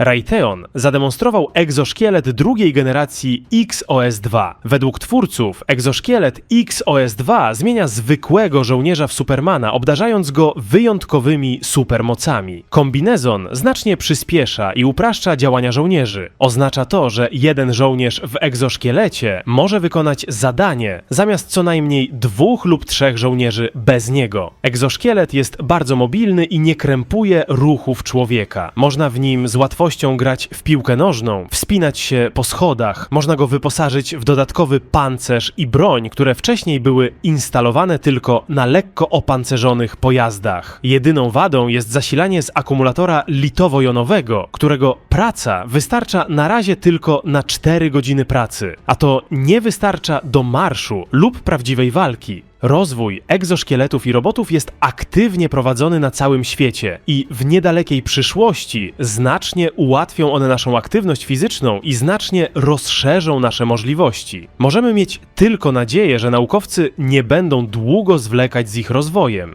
Raytheon zademonstrował egzoszkielet drugiej generacji XOS-2. Według twórców egzoszkielet XOS-2 zmienia zwykłego żołnierza w Supermana, obdarzając go wyjątkowymi supermocami. Kombinezon znacznie przyspiesza i upraszcza działania żołnierzy. Oznacza to, że jeden żołnierz w egzoszkielecie może wykonać zadanie zamiast co najmniej dwóch lub trzech żołnierzy bez niego. Egzoszkielet jest bardzo mobilny i nie krępuje ruchów człowieka. Można w nim z łatwością grać w piłkę nożną, wspinać się po schodach, można go wyposażyć w dodatkowy pancerz i broń, które wcześniej były instalowane tylko na lekko opancerzonych pojazdach. Jedyną wadą jest zasilanie z akumulatora litowo-jonowego, którego praca wystarcza na razie tylko na 4 godziny pracy, a to nie wystarcza do marszu lub prawdziwej walki. Rozwój egzoszkieletów i robotów jest aktywnie prowadzony na całym świecie i w niedalekiej przyszłości znacznie ułatwią one naszą aktywność fizyczną i znacznie rozszerzą nasze możliwości. Możemy mieć tylko nadzieję, że naukowcy nie będą długo zwlekać z ich rozwojem.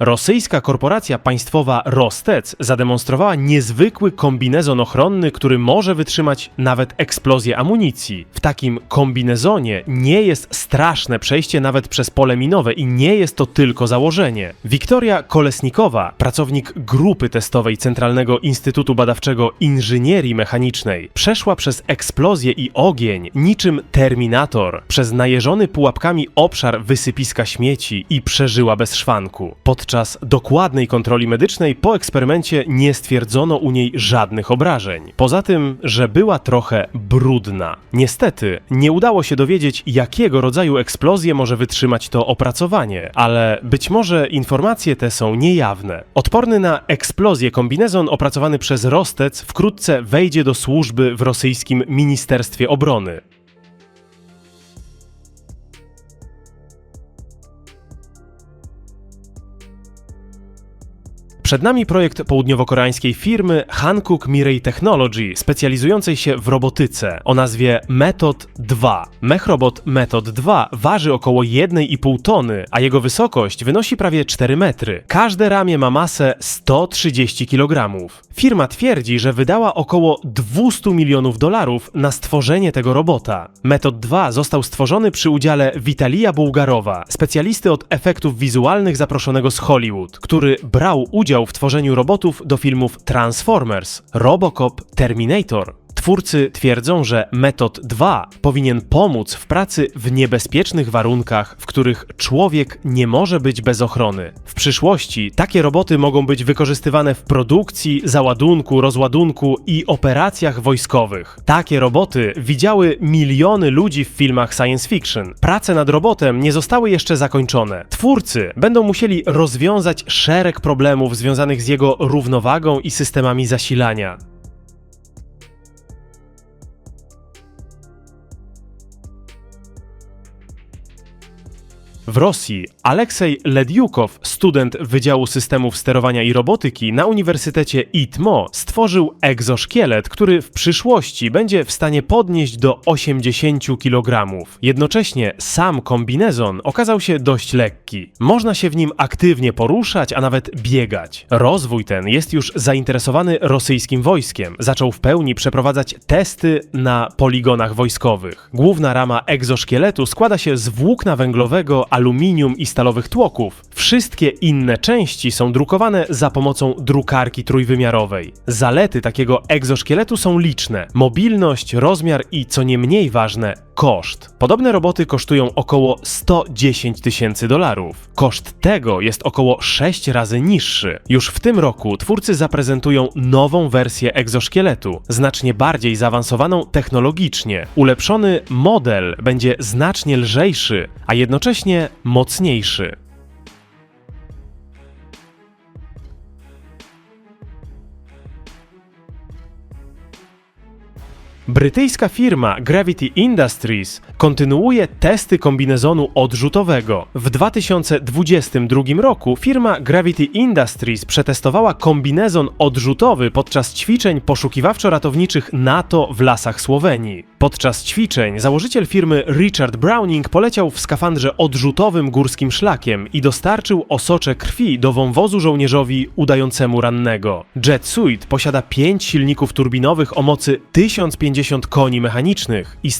Rosyjska korporacja państwowa Rostec zademonstrowała niezwykły kombinezon ochronny, który może wytrzymać nawet eksplozję amunicji. W takim kombinezonie nie jest straszne przejście nawet przez pole minowe i nie jest to tylko założenie. Wiktoria Kolesnikowa, pracownik grupy testowej Centralnego Instytutu Badawczego Inżynierii Mechanicznej, przeszła przez eksplozję i ogień niczym terminator przez najeżony pułapkami obszar wysypiska śmieci i przeżyła bez szwanku. Podczas dokładnej kontroli medycznej po eksperymencie nie stwierdzono u niej żadnych obrażeń. Poza tym, że była trochę brudna. Niestety, nie udało się dowiedzieć, jakiego rodzaju eksplozję może wytrzymać to opracowanie, ale być może informacje te są niejawne. Odporny na eksplozję kombinezon opracowany przez Rostec wkrótce wejdzie do służby w rosyjskim Ministerstwie Obrony. Przed nami projekt południowo-koreańskiej firmy Hankook Mirai Technology, specjalizującej się w robotyce o nazwie Method 2. Mechrobot Method 2 waży około 1,5 tony, a jego wysokość wynosi prawie 4 metry. Każde ramię ma masę 130 kg. Firma twierdzi, że wydała około 200 milionów dolarów na stworzenie tego robota. Method 2 został stworzony przy udziale Witalija Bułgarowa, specjalisty od efektów wizualnych zaproszonego z Hollywood, który brał udział w tworzeniu robotów do filmów Transformers, Robocop, Terminator. Twórcy twierdzą, że Metod 2 powinien pomóc w pracy w niebezpiecznych warunkach, w których człowiek nie może być bez ochrony. W przyszłości takie roboty mogą być wykorzystywane w produkcji, załadunku, rozładunku i operacjach wojskowych. Takie roboty widziały miliony ludzi w filmach science fiction. Prace nad robotem nie zostały jeszcze zakończone. Twórcy będą musieli rozwiązać szereg problemów związanych z jego równowagą i systemami zasilania. W Rosji Aleksej Lediukow, student Wydziału Systemów Sterowania i Robotyki na Uniwersytecie ITMO, stworzył egzoszkielet, który w przyszłości będzie w stanie podnieść do 80 kg. Jednocześnie sam kombinezon okazał się dość lekki. Można się w nim aktywnie poruszać, a nawet biegać. Rozwój ten jest już zainteresowany rosyjskim wojskiem. Zaczął w pełni przeprowadzać testy na poligonach wojskowych. Główna rama egzoszkieletu składa się z włókna węglowego, aluminium i stalowych tłoków. Wszystkie inne części są drukowane za pomocą drukarki trójwymiarowej. Zalety takiego egzoszkieletu są liczne: mobilność, rozmiar i co nie mniej ważne, koszt. Podobne roboty kosztują około 110 tysięcy dolarów. Koszt tego jest około 6 razy niższy. Już w tym roku twórcy zaprezentują nową wersję egzoszkieletu, znacznie bardziej zaawansowaną technologicznie. Ulepszony model będzie znacznie lżejszy, a jednocześnie mocniejszy. Brytyjska firma Gravity Industries kontynuuje testy kombinezonu odrzutowego. W 2022 roku firma Gravity Industries przetestowała kombinezon odrzutowy podczas ćwiczeń poszukiwawczo-ratowniczych NATO w lasach Słowenii. Podczas ćwiczeń założyciel firmy Richard Browning poleciał w skafandrze odrzutowym górskim szlakiem i dostarczył osocze krwi do wąwozu żołnierzowi udającemu rannego. Jet Suit posiada 5 silników turbinowych o mocy 1050 koni mechanicznych i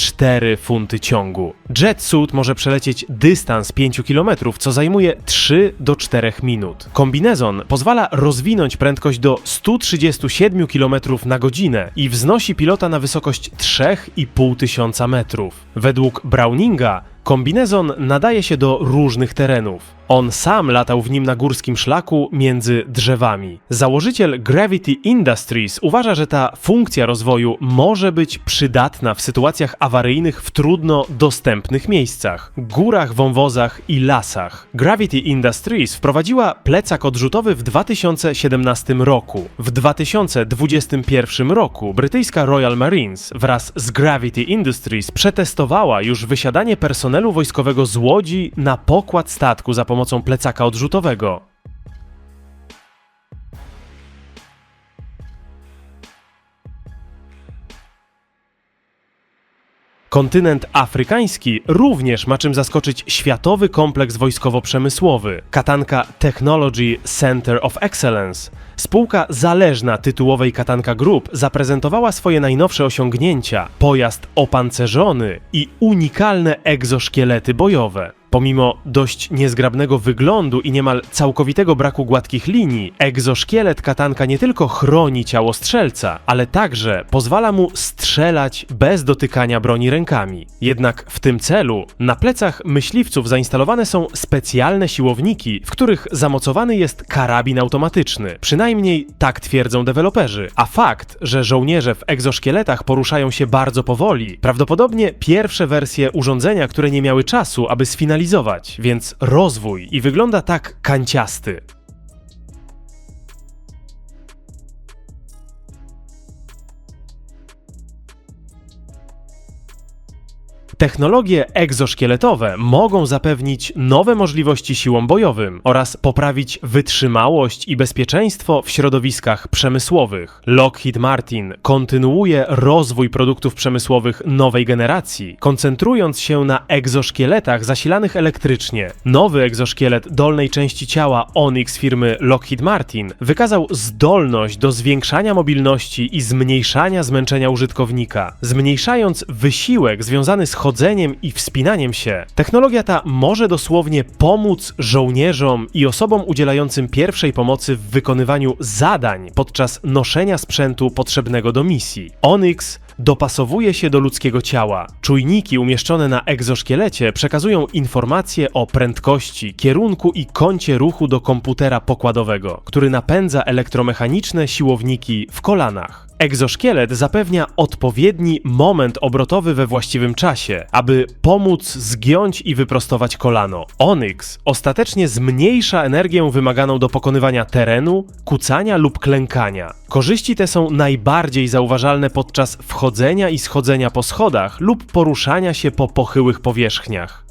144 funty ciągu. Jet Suit może przelecieć dystans 5 km, co zajmuje 3 do 4 minut. Kombinezon pozwala rozwinąć prędkość do 137 km na godzinę i wznosi pilota na wysokość 3,5 tysiąca metrów. Według Browninga kombinezon nadaje się do różnych terenów. On sam latał w nim na górskim szlaku między drzewami. Założyciel Gravity Industries uważa, że ta funkcja rozwoju może być przydatna w sytuacjach awaryjnych w trudno dostępnych miejscach górach, wąwozach i lasach. Gravity Industries wprowadziła plecak odrzutowy w 2017 roku. W 2021 roku brytyjska Royal Marines wraz z Gravity Industries przetestowała już wysiadanie personelu wojskowego z łodzi na pokład statku za pomocą plecaka odrzutowego. Kontynent afrykański również ma czym zaskoczyć światowy kompleks wojskowo-przemysłowy. Katanka Technology Center of Excellence. Spółka zależna tytułowej Katanka Group zaprezentowała swoje najnowsze osiągnięcia: pojazd opancerzony i unikalne egzoszkielety bojowe. Pomimo dość niezgrabnego wyglądu i niemal całkowitego braku gładkich linii, egzoszkielet katanka nie tylko chroni ciało strzelca, ale także pozwala mu strzelać bez dotykania broni rękami. Jednak w tym celu na plecach myśliwców zainstalowane są specjalne siłowniki, w których zamocowany jest karabin automatyczny. Przynajmniej tak twierdzą deweloperzy. A fakt, że żołnierze w egzoszkieletach poruszają się bardzo powoli, prawdopodobnie pierwsze wersje urządzenia, które nie miały czasu, aby sfinalizować więc rozwój i wygląda tak kanciasty. Technologie egzoszkieletowe mogą zapewnić nowe możliwości siłom bojowym oraz poprawić wytrzymałość i bezpieczeństwo w środowiskach przemysłowych. Lockheed Martin kontynuuje rozwój produktów przemysłowych nowej generacji, koncentrując się na egzoszkieletach zasilanych elektrycznie. Nowy egzoszkielet dolnej części ciała Onyx firmy Lockheed Martin wykazał zdolność do zwiększania mobilności i zmniejszania zmęczenia użytkownika, zmniejszając wysiłek związany z chodzeniem i wspinaniem się, technologia ta może dosłownie pomóc żołnierzom i osobom udzielającym pierwszej pomocy w wykonywaniu zadań podczas noszenia sprzętu potrzebnego do misji. Onyx dopasowuje się do ludzkiego ciała. Czujniki umieszczone na egzoszkielecie przekazują informacje o prędkości, kierunku i kącie ruchu do komputera pokładowego, który napędza elektromechaniczne siłowniki w kolanach. Egzoszkielet zapewnia odpowiedni moment obrotowy we właściwym czasie, aby pomóc zgiąć i wyprostować kolano. Onyx ostatecznie zmniejsza energię wymaganą do pokonywania terenu, kucania lub klękania. Korzyści te są najbardziej zauważalne podczas wchodzenia i schodzenia po schodach lub poruszania się po pochyłych powierzchniach.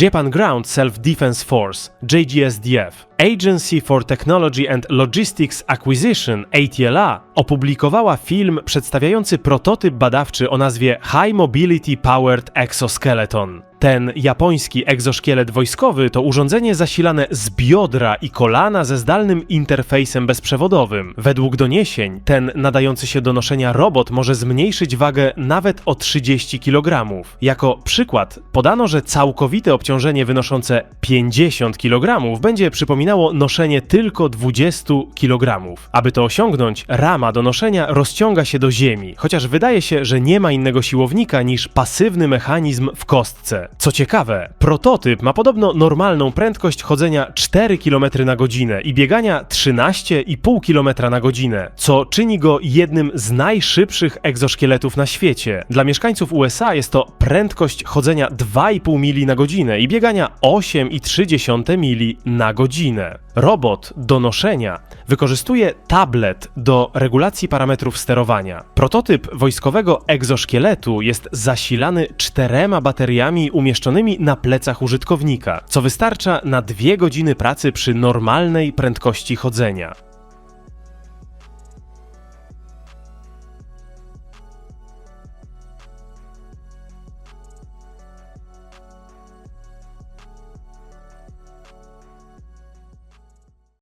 Japan Ground Self-Defense Force, JGSDF, Agency for Technology and Logistics Acquisition, ATLA, opublikowała film przedstawiający prototyp badawczy o nazwie High Mobility Powered Exoskeleton. Ten japoński egzoszkielet wojskowy to urządzenie zasilane z biodra i kolana ze zdalnym interfejsem bezprzewodowym. Według doniesień, ten nadający się do noszenia robot może zmniejszyć wagę nawet o 30 kg. Jako przykład podano, że całkowite obciążenie wynoszące 50 kg będzie przypominało noszenie tylko 20 kg. Aby to osiągnąć, rama do noszenia rozciąga się do ziemi, chociaż wydaje się, że nie ma innego siłownika niż pasywny mechanizm w kostce. Co ciekawe, prototyp ma podobno normalną prędkość chodzenia 4 km na godzinę i biegania 13,5 km na godzinę, co czyni go jednym z najszybszych egzoszkieletów na świecie. Dla mieszkańców USA jest to prędkość chodzenia 2,5 mili na godzinę i biegania 8,3 mili na godzinę. Robot do noszenia wykorzystuje tablet do regulacji parametrów sterowania. Prototyp wojskowego egzoszkieletu jest zasilany czterema bateriami umieszczonymi na plecach użytkownika, co wystarcza na dwie godziny pracy przy normalnej prędkości chodzenia.